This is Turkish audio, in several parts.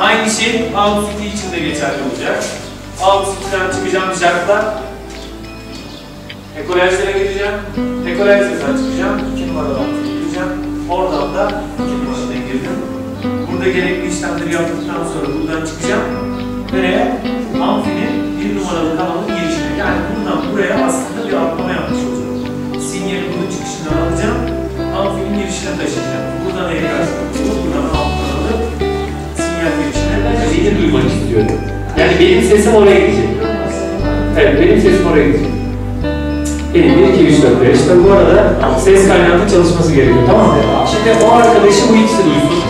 Aynı şey Outfit için de geçerli olacak. Outfit'ten çıkacağım şartlar. Ekolajlara gireceğim. Ekolajlardan çıkacağım. 2 numaradan gireceğim. Oradan da 2 numaradan girdim. Burada gerekli işlemleri yaptıktan sonra buradan çıkacağım. Yani buradan buraya aslında bir atlama yapmış olacağım. Sinyali bunun çıkışından alacağım. Amfinin girişine taşıyacağım. Buradan neye karşılayacağım? Buradan alt kanalı sinyal girişine Şeyi duymak istiyorum. Yani benim sesim oraya gidecek. Evet, benim sesim oraya gidecek. Benim 1, 2, 3, 4, 5. Tabii bu arada ses kaynaklı çalışması gerekiyor, tamam mı? Şimdi o arkadaşı bu ikisi duysun.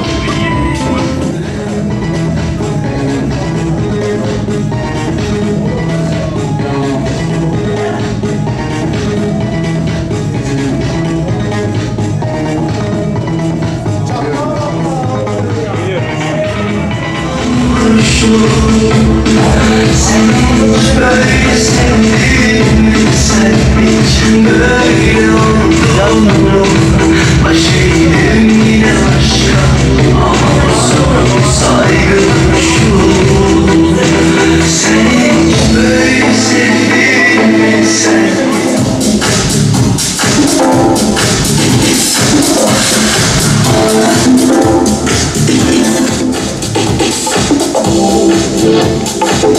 Thank you. Ne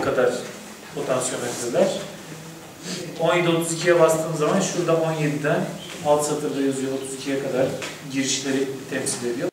kadar potansiyometreler. 17.32'ye bastığım zaman şurada 17'den alt satırda yazıyor 32'ye kadar girişleri temsil ediyor.